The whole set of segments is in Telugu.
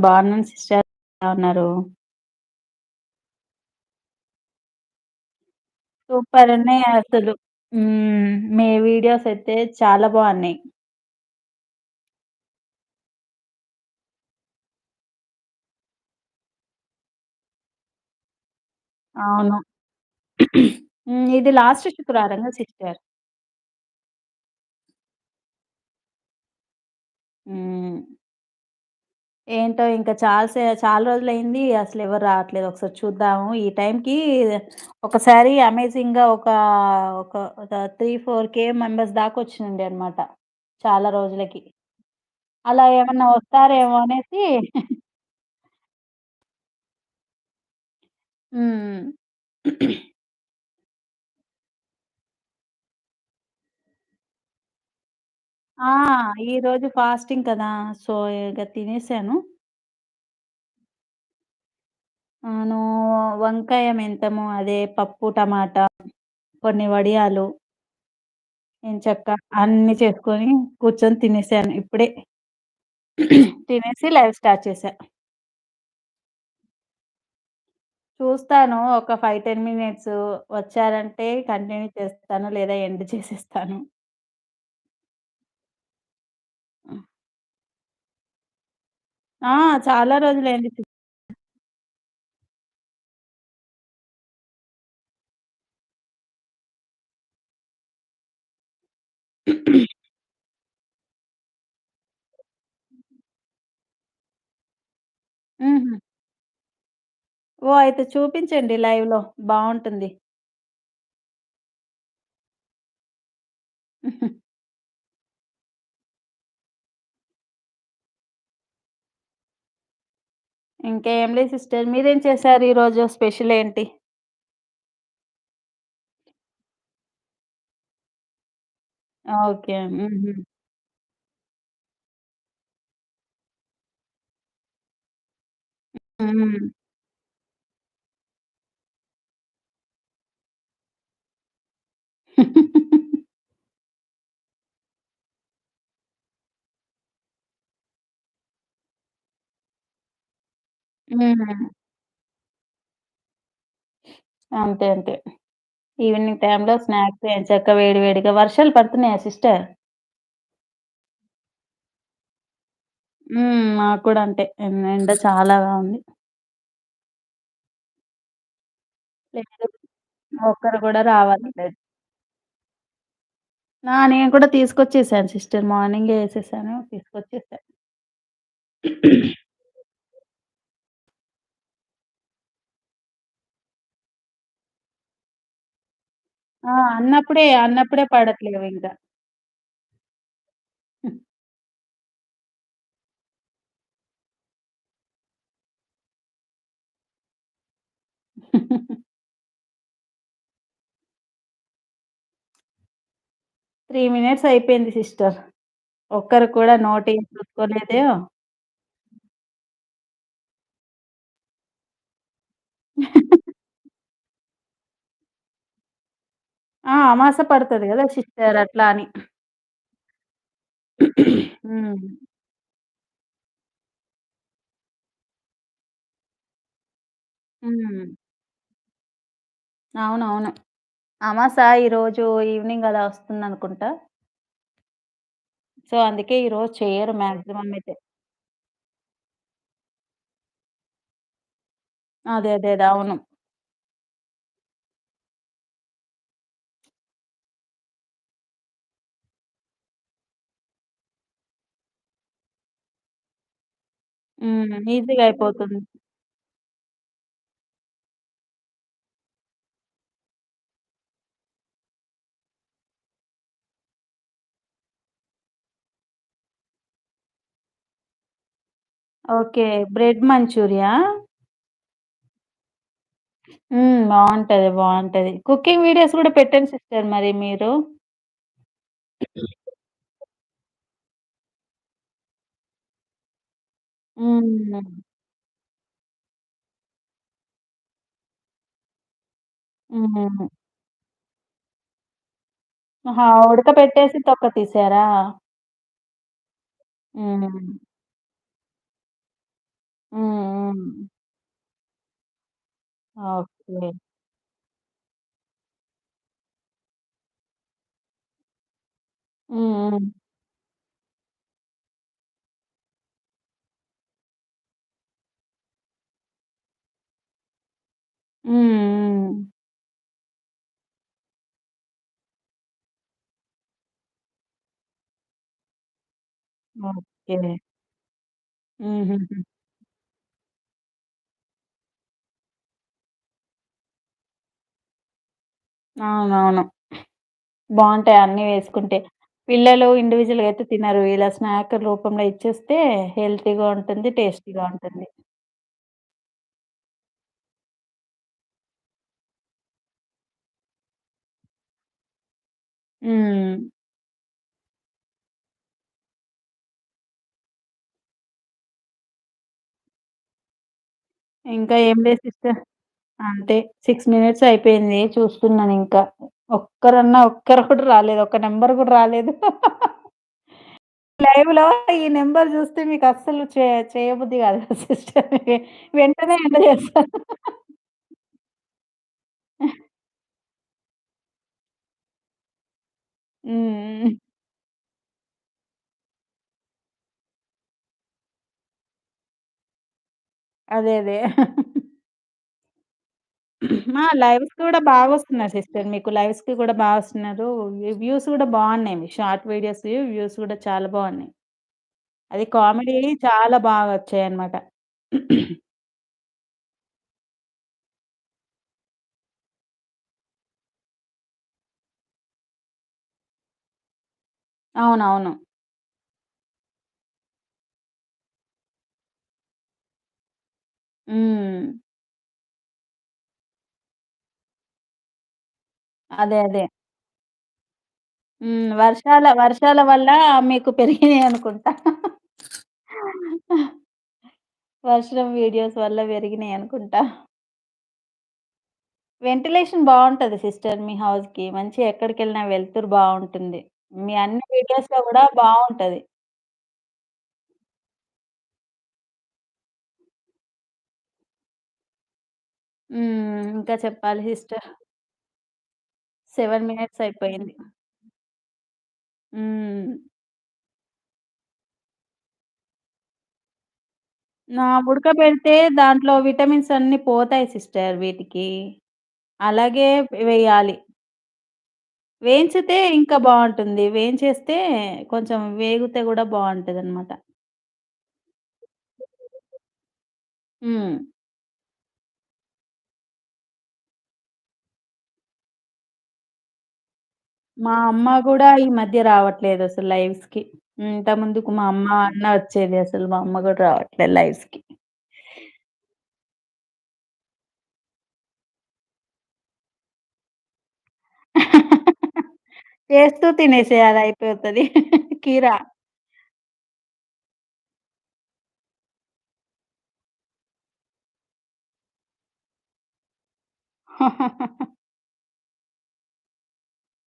బాగున్నాను సిస్టర్. ఎలా ఉన్నారు? సూపర్ ఉన్నాయి అసలు. హ్మ్ మీ వీడియోస్ అయితే చాలా బాగున్నాయి. అవును. హ్మ్ ఇది లాస్ట్ శుక్రవారంగా సిస్టర్. హ్మ్ ఏంటో ఇంకా చాలా చాలా చాలా రోజులయింది అసలు ఎవరు రావట్లేదు. ఒకసారి చూద్దాము. ఈ టైంకి ఒకసారి అమేజింగ్‌గా ఒక ఒక ఒక 3, 4 కే మెంబర్స్ దాకా వచ్చినుండే అనమాట చాలా రోజులకి. అలా ఏమన్నా వస్తారేమో అనేసి. హ్మ్. ఆ! ఈరోజు ఫాస్టింగ్ కదా! సో, ఇగ తినేసాను. నేను వంకాయ మెంతము అదే పప్పు, టమాటా, కొన్ని వడియాలు ఎంచక్కా అన్నీ చేసుకొని కూర్చొని తినేసాను ఇప్పుడే. తినేసి లైవ్ స్టార్ట్ చేశా. చూస్తాను ఒక 5, 10 మినిట్స్ వచ్చారంటే కంటిన్యూ చేస్తాను. లేదా ఎండ్ చేసేస్తాను. ఆ! చాలా రోజులైంది సి హుహు. ఓహ్! అయితే చూపించండి లైవ్‌లో బావుంటుంది. ఇంకేం లేదు సిస్టర్. మీరేం చేశారు ఈరోజు స్పెషల్ ఏంటి? ఓకే. హుహు. హ్మ్. హ్మ్. అంతే అంతే. ఈవినింగ్ టైమ్‌లో స్నాక్స్ ఎంచక్కా వేడి వేడిగా వర్షాలు పడుతున్నాయా సిస్టర్? హ్మ్. మాకు కూడా అంతే. ఎన్ ఎండ చాలాగా ఉంది. లేదు. ఒక్కరు కూడా రావట్లేదు. ఆ! నేను కూడా తీసుకొచ్చేసాను సిస్టర్. మార్నింగే ఏసేసాను. తీసుకొచ్చేసా. ఆ! అన్నప్పుడే, అన్నప్పుడే పడట్లేవింక. 3 మినిట్స్ అయిపోయింది సిస్టర్. ఒక్కరు కూడా నోటేం చూసుకోలేదో ఆ! అమాస పడతది గదా సిస్టర్ అట్లా అని. హ్మ్. హ్మ్. అవునవును. అమాస ఈరోజు ఈవినింగ్ అలా వస్తుందనుకుంటా. సో, అందుకే ఈరోజు చేయరు మాక్సిమం అయితే. అదే అదే అదే. అవును. హ్మ్. ఈజీగా అయిపోతుంది. ఓకే. Bread manchurian? హ్మ్. బావుంటది. బావుంటది. కుకింగ్ వీడియోస్ గూడా పెట్టండి సిస్టర్ మరి మీరు. హ్మ్. హ్మ్. ఆహా! ఉడకబెట్టేసి తొక్క తీసారా? హ్మ్. హ్మ్. ఓకే. హ్మ్. హ్మ్. హ్మ్. హ్మ్. ఓకే. హుహుహు. అవునవును. బావుంటాయి అన్నీ వేసుకుంటే. పిల్లలు ఇండివిడ్యువల్‌గా అయితే తినరు. ఇలా స్నాక్ రూపంలో ఇచ్చేస్తే హెల్తీగా ఉంటుంది. టేస్టీగా ఉంటుంది. హ్మ్. ఇంకా ఏం లేదు సిస్టర్. అంతే 6 మినిట్స్ అయిపోయింది. చూస్తున్నానింకా. ఒక్కరన్నా ఒక్కరు కూడా రాలేదు. ఒక్క నంబర్ కూడా రాలేదు. లైవ్‌లో ఈ నంబర్ చూస్తే మీకస్సలు చే చేయబుద్ధి కాదు సిస్టర్. వెంటనే ఎండ్ చేస్తారు. హ్మ్. అదే. అదే. ఆ! లైవ్స్ కూడా బాగొస్తున్నాయి సిస్టర్. మీకు లైవ్స్‌కి కూడా బా వస్తున్నారు. వ్యూస్ కూడా బాగున్నాయి మీ షార్ట్ వీడియోస్‌వి వ్యూస్ కూడా చాలా బాగున్నాయి అది కామెడీ చాలా బాగా వచ్చాయన్నమాట. అవునవును. హ్మ్. అదే. అదే. హ్మ్. వర్షాల వర్షాల వల్ల మీకు పెరిగినాయనుకుంటా. వర్షం వీడియోస్ వల్ల పెరిగినాయనుకుంటా. వెంటిలేషన్ బావుంటది సిస్టర్ మీ హౌస్‌కి. మంచిగా ఎక్కడికెళ్ళినా వెలుతురు బావుంటుంది. మీ అన్ని వీడియోస్‌లో గూడా బావుంటది. హ్మ్. ఇంకా చెప్పాలి సిస్టర్. 7 మినిట్స్ అయిపోయింది. హ్మ్. నా ఉడకబెడితే దాంట్లో విటమిన్స్ అన్నీ పోతాయి సిస్టర్ వీటికి. అలాగే వేయాలి. వేయించితే ఇంకా బావుంటుంది. వేయించేస్తే కొంచెం వేగితే గూడా బావుంటదనమాట. హ్మ్. మా అమ్మ గూడా ఈ మధ్య రావట్లేదసలు లైవ్స్‌కి. హ్మ్. ఇంతకుముందుకు మా అమ్మ, అన్న వచ్చేది అసలు మా అమ్మ గూడా రావట్లేదు లైవ్స్‌కి. చేస్తూ తినేసేయాలి అయిపోతది. కీర.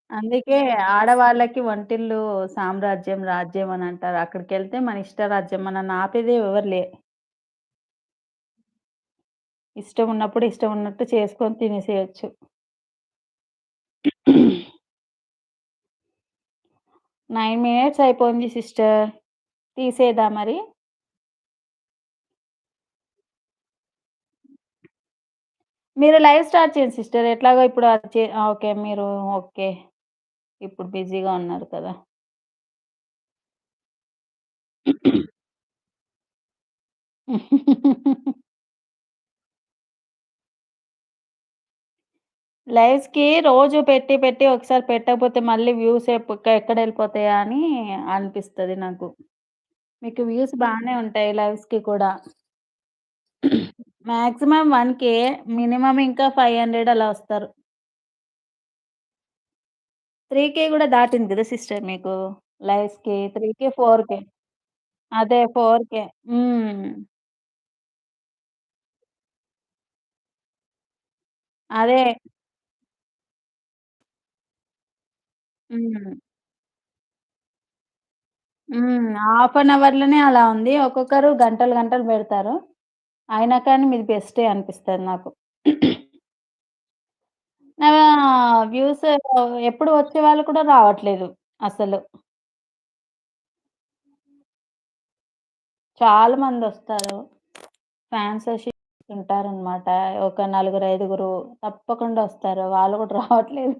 అందుకే ఆడవాళ్ళకి వంటిల్లు సామ్రాజ్యం, రాజ్యం అనంటారు. అక్కడికెళ్తే మన ఇష్టరాజ్యం. మనల్ని ఆపేదే ఎవరు లే ఇష్టం ఉన్నప్పుడు ఇష్టం ఉన్నట్టు చేసుకొని తినేసేయొచ్చు. 9 మినిట్స్ అయిపోయింది సిస్టర్. తీసేయదా మరి? మీరు లైవ్ స్టార్ట్ చేయండి సిస్టర్. ఎట్లాగో ఇప్పుడు! ఓకే. మీరు ఓకే. ఇప్పుడు బిజీగా ఉన్నారు కదా! లైవ్స్‌కి రోజు పెట్టి, పెట్టి ఒకసారి పెట్టకపోతే మళ్ళీ వ్యూస్ ఎక్కడ ఎక్కడెళ్ళిపోతాయా అని అనిపిస్తది నాకు. మీకు వ్యూస్ బానే ఉంటాయి లైవ్స్‌కి కూడా. మాక్సిమం 1,000 మినిమమ్ ఇంకా 500 అలా వస్తారు. త్రీ కే కూడా దాటింది కదా సిస్టర్ మీకు లైవ్స్‌కి 3,000, 4,000 అదే 4,000 హ్మ్. అదే. హ్మ్. హ్మ్. హాఫ్ అన్ అవర్‌లోనే అలా ఉంది. ఒక్కొక్కరు గంటలు, గంటలు పెడతారు అయినా కానీ మీది బెస్టే అనిపిస్తది నాకు. వ్యూస్ ఎప్పుడు వచ్చేవాళ్ళు కూడా రావట్లేదు అసలు. చాలా మందొస్తారు. ఫ్యాన్స్ ఉంటారనమాట. ఒక నలుగురు, ఐదుగురు తప్పకుండా వస్తారు. వాళ్ళు కూడా రావట్లేదు.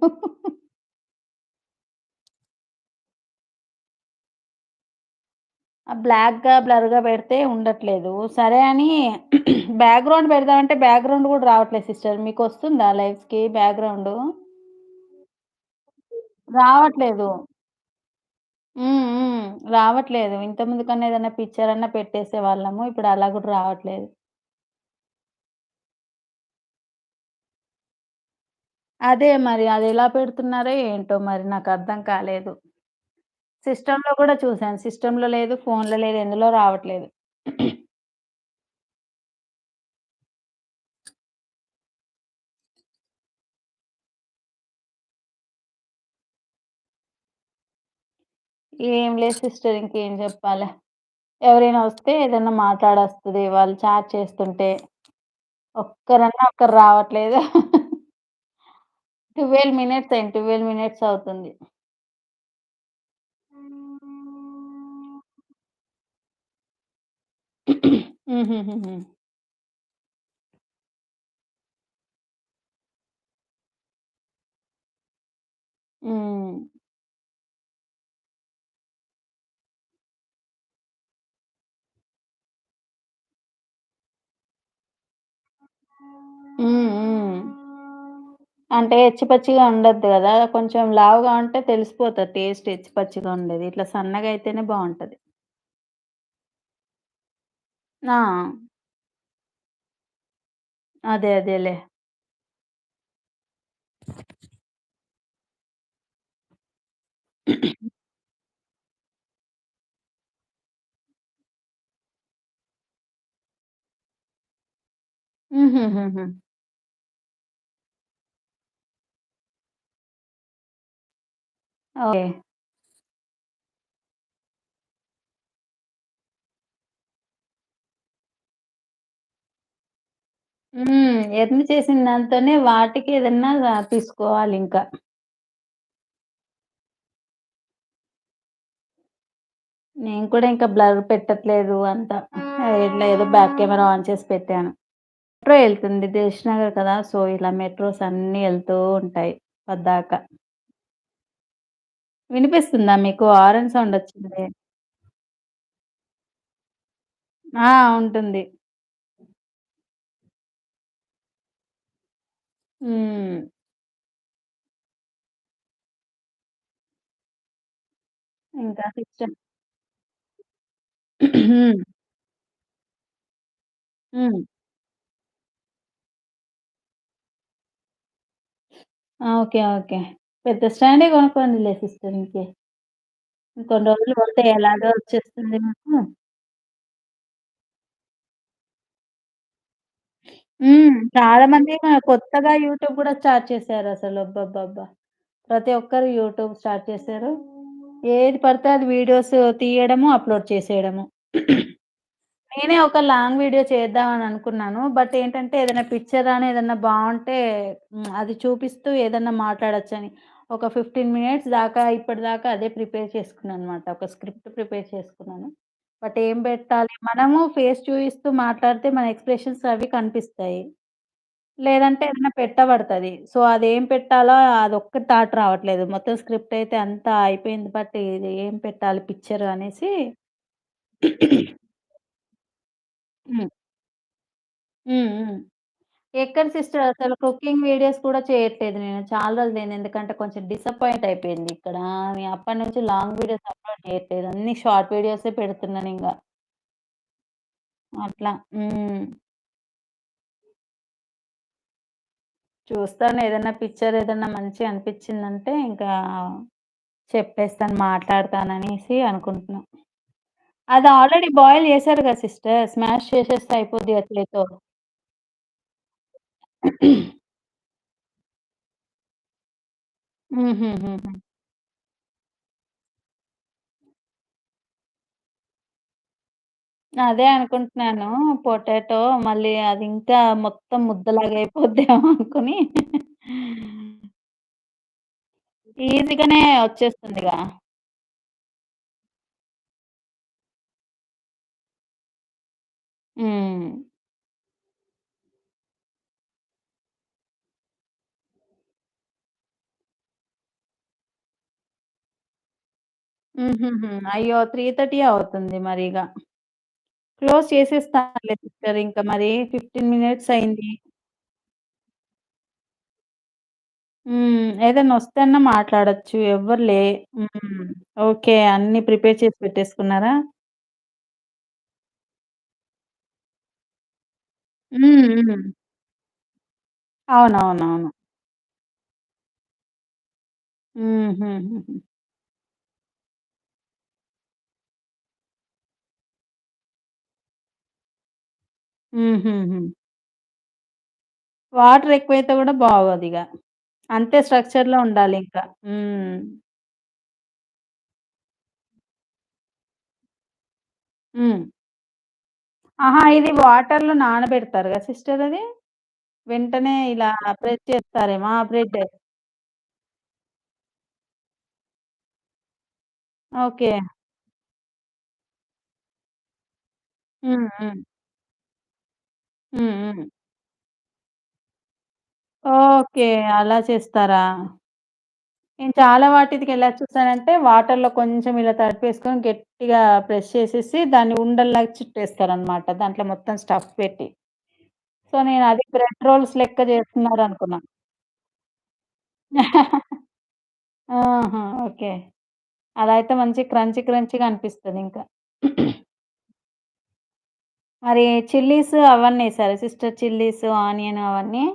బ్లాక్‌గా, బ్లర్‌గా పెడితే ఉండట్లేదు. సరే అని బ్యాక్‌గ్రౌండ్ పెడదామంటే బ్యాక్‌గ్రౌండ్ కూడా రావట్లేదు సిస్టర్. మీకు వస్తుందా లైఫ్కి బ్యాక్గ్రౌండ్ రావట్లేదు. రావట్లేదు. ఇంతకుముందు కన్నా ఏదైనా పిక్చర్ అన్నా పెట్టేసే వాళ్ళము ఇప్పుడు అలా కూడా రావట్లేదు. అదే మరి అది ఎలా పెడుతున్నారో ఏంటో మరి నాకు అర్థం కాలేదు. సిస్టంలో కూడా చూసాను. సిస్టంలో లేదు, ఫోన్‌లో లేదు. ఎందులో రావట్లేదు. ఏం లేదు సిస్టర్ ఇంకేం చెప్పాలి ఎవరైనా వస్తే ఏదన్నా మాట్లాడొస్తది. వాళ్ళు చాట్ చేస్తుంటే. ఒక్కరన్నా ఒక్కరు రావట్లేదు. 12 మినిట్స్ అయింది. 12 మినిట్స్ అవుతుంది. హుహుహుహు. హ్మ్. హ్మ్. హ్మ్. అంటే ఎచ్చి పచ్చిగా ఉండొద్దు గదా! కొంచెం లావుగా ఉంటే తెలిసిపోతది టేస్ట్ ఎచ్చి పచ్చిగా ఉండేది. ఇట్లా సన్నగా అయితేనే బావుంటది. ఆ! అదే అదేలే. హుహుహుహు. ఓకే. హ్మ్. ఎర్న్ చేసిన దాంతోనే వాటికి ఏదన్నా తీసుకోవాలింకా. నేను కూడా ఇంకా బ్లర్ పెట్టట్లేదు అంత. ఇట్లా ఏదో బ్యాక్ కెమెరా ఆన్ చేసి పెట్టాను. మెట్రో ఎళ్తుంది. దిల్‌షుక్ నగర్ కదా! సో, ఇలా మెట్రోస్ అన్నీ ఎళ్తూ ఉంటాయి పద్దాక. వినిపిస్తుందా మీకు? హారన్ సౌండ్ వచ్చింది. ఆ! ఉంటుంది. హ్మ్. ఇంకా సిస్టమ్ హ్మ్. హ్మ్. ఆ! ఓకే. ఓకే. పెద్ద స్టాండే కొనుక్కోండిలే సిస్టర్ ఇంకే. ఇంకొన్ని రోజులు పోతే ఎలాగో వచ్చేస్తుంది మీకు. హ్మ్. చాలా మంది మ కొత్తగా యూట్యూబ్ గూడా స్టార్ట్ చేశారసలు. అబ్బబ్బబ్బా! ప్రతి ఒక్కరు యూట్యూబ్ స్టార్ట్ చేశారు. ఏది పడితే అది వీడియోస్ తీయడము, అప్‌లోడ్ చేసేయడము. నేనే ఒక లాంగ్ వీడియో చేద్దామని అనుకున్నాను. బట్ ఏంటంటే ఏదైనా పిక్చర్ గాని ఏదన్నా బావుంటే హ్మ్. అది చూపిస్తూ ఏదన్నా మాట్లాడొచ్చని. ఒక 15 మినిట్స్ దాకా ఇప్పటిదాకా అదే ప్రిపేర్ చేసుకున్నాననమాట. ఒక స్క్రిప్ట్ ప్రిపేర్ చేసుకున్నాను. బట్ ఏం పెట్టాలి? మనము ఫేస్ చూయిస్తూ మాట్లాడితే మన ఎక్స్‌ప్రెషన్స్ అవి కనిపిస్తాయి. లేదంటే ఏదైనా పెట్టబడతది. సో, అదేం పెట్టాలో అదొక్కటి థాట్ రావట్లేదు. మొత్తం స్క్రిప్ట్ అయితే అంతా అయిపోయింది. బట్ ఇది ఏం పెట్టాలి పిక్చర్ అనేసి హ్మ్. హ్మ్. హ్మ్. ఎక్కడ సిస్టర్ అసలు కుకింగ్ వీడియోస్ కూడా చేయట్లేదు నేను. చాలా రోజులైంది. ఎందుకంటే కొంచెం డిసప్పాయింట్ అయిపోయింది ఇక్కడ. నేను అప్పటినుంచి లాంగ్ వీడియోస్ అప్‌లోడ్ చేయట్లేదు. అన్ని షార్ట్ వీడియోసే ఇంకా అట్లా. హ్మ్. చూస్తాను ఏదన్నా పిక్చర్ ఏదన్నా మంచిగా అనిపించిందంటే ఇంకా చెప్పేస్తాను, మాట్లాడతాననేసి అనుకుంటున్నా. అది ఆల్రెడీ బాయిల్ చేశారు కదా సిస్టర్. స్మాష్ చేసేస్తే అయిపోద్ది కదా చేత్తో. హుహుహుహు. అదే అనుకుంటున్నాను. పొటాటో మళ్ళీ అది ఇంకా మొత్తం ముద్దలాగా అయిపోద్దేమో అనుకుని. ఈజీగానే వచ్చేస్తుందిగా. హ్మ్. హుహుహు. అయ్యో! 3:30 అవుతుంది మరిగ. క్లోజ్ చేసేస్తానులే సిస్టర్ ఇంక మరి 15 మినిట్స్ అయింది. హ్మ్. ఏదైనా వస్తే అన్నా మాట్లాడొచ్చు. ఎవ్వరు లే హ్మ్. ఓకే. అన్నీ ప్రిపేర్ చేసి పెట్టేసుకున్నారా? హ్మ్. హ్మ్. అవునవునవును. హుహుహుహు. హుహుహు. వాటర్ ఎక్కువైతే గూడా బాగోదిగ. అంతే స్ట్రక్చర్‌లో ఉండాలింక. హ్మ్. హ్మ్. ఆహా! ఇది వాటర్‌లో కదా సిస్టర్ అది? వెంటనే ఇలా ప్రెస్ చేస్తారేమో! ఆ! ఓకే. హ్మ్. హ్మ్. హ్మ్. హ్మ్. ఓకే. అలా చేస్తారా? నేను చాలా వాటిటికెలా చూసానంటే వాటర్‌లో కొంచెం ఇలా తడిపేసుకొని గట్టిగా ప్రెస్ చేసేసి దాన్ని ఉండల్లాగా చుట్టేస్తారనమాట. దాంట్లో మొత్తం స్టఫ్ పెట్టి. సో, నేనది బ్రెడ్ రోల్స్ లెక్క చేస్తున్నారనుకున్నా. ఆహా! ఓకే. అలా అయితే మంచి క్రంచీ క్రంచీగా ఇంకా మరి చిల్లీస్ అవన్నీ సరే సిస్టర్? చిల్లీస్, ఆనియన్ అవన్నీ?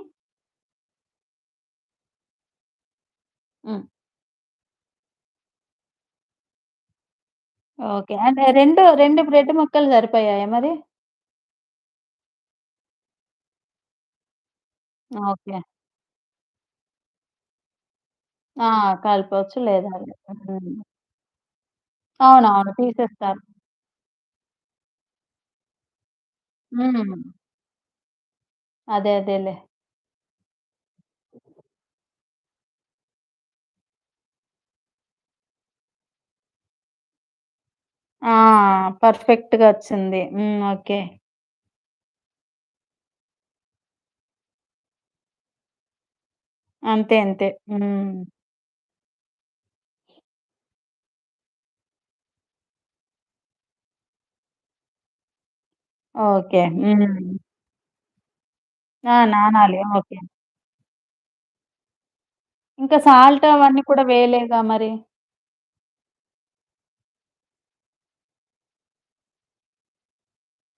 ఓకే. అంటే 2, 2 బ్రెడ్ ముక్కలు సరిపోయాయా మరి? ఓకే. ఆ! కలపొచ్చు లేదా లేదు. హ్మ్. అవునవును. తీసేస్తారు. హ్మ్. అదే అదేలే. ఆ! పర్ఫెక్ట్‌గా వచ్చింది. హ్మ్. ఓకే. అంతే అంతే. హ్మ్. ఓకే. హ్మ్. ఆ! నానాలి. ఓకే. ఇంకా సాల్ట్ అవన్నీ కూడా వేయలేదా మరి?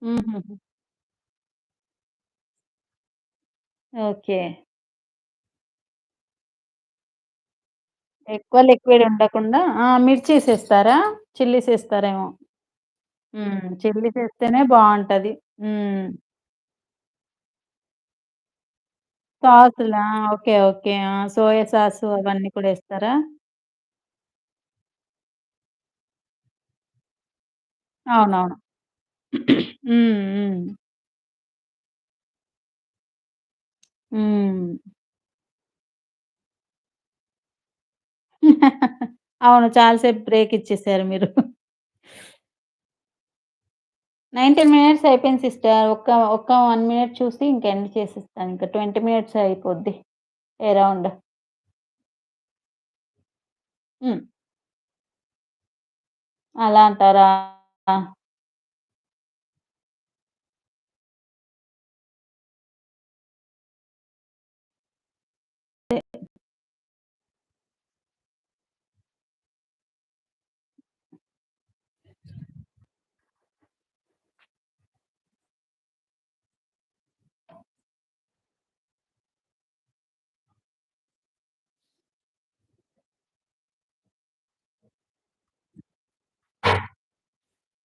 హుహుహు. ఓకే. ఎక్కువ లిక్విడ్ ఉండకుండా ఆ! మిర్చేసేస్తారా? చిల్లీస్ ఏస్తారేమో. హ్మ్. చిల్లీస్ ఏస్తేనే బావుంటది. హ్మ్. సాసులా? ఓకే. ఓకే. ఆ! సోయా సాసు అవన్నీ కూడా ఏస్తారా? అవునవును. హ్మ్. హ్మ్. హ్మ్. అవును. చాలా సేపు బ్రేక్ ఇచ్చేసారు మీరు. 19 మినిట్స్ అయిపోయింది సిస్టర్. ఒక్క ఒక్క వన్ మినిట్ చూసి ఇంక ఎండ్ చేసిస్తాను ఇంకా ట్వంటీ మినిట్స్ అయిపోద్ది అరౌండ్. అలా అంటారా?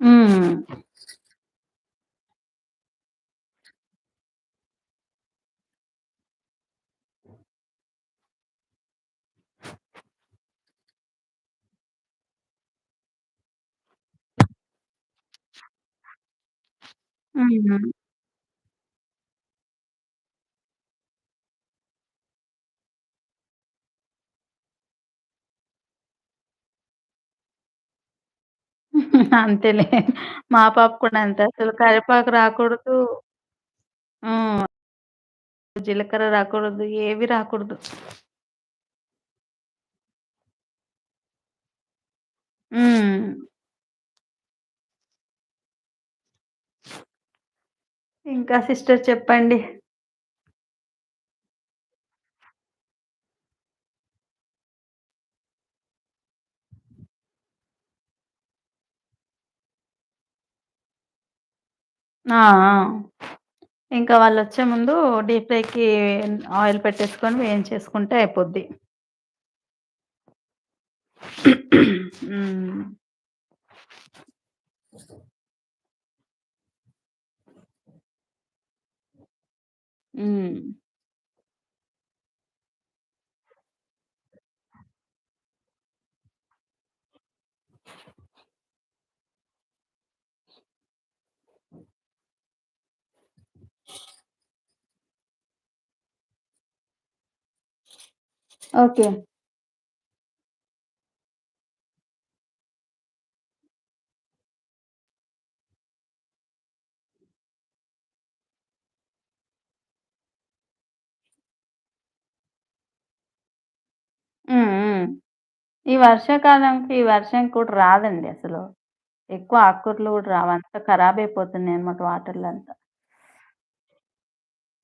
హ్మ్. హుహు. అంతేలే. మా పాప కూడా అంతే అసలు కరివేపాకు రాకూడదు హ్మ్. జీలకర్ర రాకూడదు. ఏవి రాకూడదు. హ్మ్. ఇంకా సిస్టర్ చెప్పండి. ఆ! ఆ! ఇంకా వాళ్ళొచ్చే ముందు డీప్ ఫ్రైకి ఆయిల్ పెట్టేసుకొని వేయించేసుకుంటే అయిపోద్ది. హ్మ్. హ్మ్. ఓకే. హ్మ్. హ్మ్. ఈ వర్షాకాలంకి ఈ వర్షం కూడా రాదండి అసలు. ఎక్కువ ఆకుకూరలు గూడా రావు. అంతా ఖరాబయిపోతున్నాయన్నమాట వాటర్‌లో అంతా.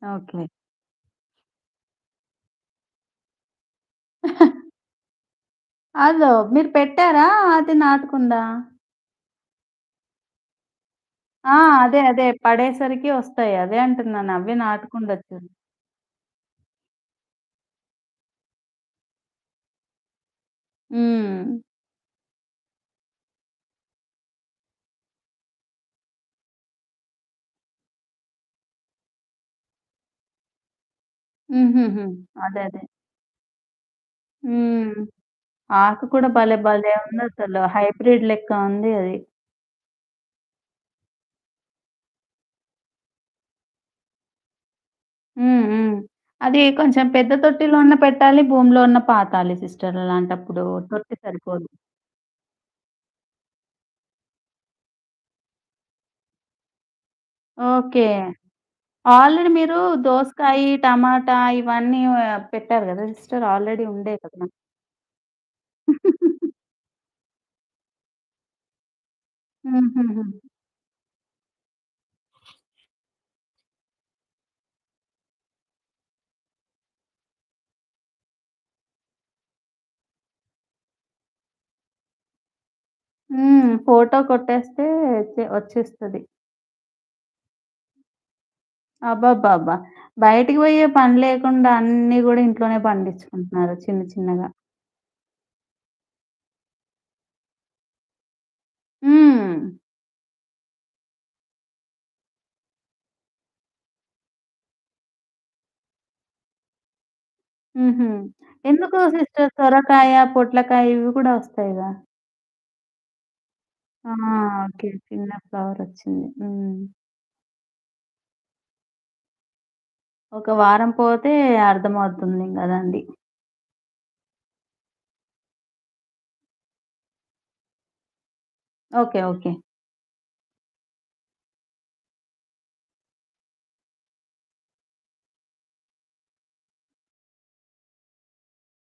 ఓకే. అదో మీరు పెట్టారా? అది నాటుకుందా? ఆ! అదే. అదే. పడేసరికి వస్తాయి అదే అంటున్నాను. అవే నాటుకుండొచ్చు. హ్మ్. హుహుహు. అదే. అదే. హ్మ్. ఆకు కూడా భలే భలే ఉందసలు. హైబ్రిడ్ లెక్క ఉంది అది. హ్మ్. హ్మ్. అది కొంచెం పెద్ద తొట్టిలో ఉన్న పెట్టాలి. భూమిలో ఉన్న పాతాలి సిస్టర్ అలాంటప్పుడు. తొట్టి సరిపోదు. ఓకే. ఆల్రెడీ మీరు దోసకాయి, టమాటా ఇవన్నీ పెట్టారు గదా సిస్టర్ ఆల్రెడీ ఉండే కదా! హుహుహు. హ్మ్. ఫోటో కొట్టేస్తే వచ్చేస్తుంది వచ్చేస్తది. అబ్బబ్బబ్బా! బయటికి పోయే పని లేకుండా అన్నీ గూడా ఇంట్లోనే పండించుకుంటున్నారు చిన్న చిన్నగా. హ్మ్. హుహు. ఎందుకు సిస్టర్ సొరకాయ, పొట్లకాయ ఇవి కూడా వస్తాయిగా? ఆ! ఓకే. చిన్న ఫ్లవరొచ్చింది. హ్మ్. ఒక వారం పోతే అర్థమవుతుంది కదండి ఓకే. ఓకే.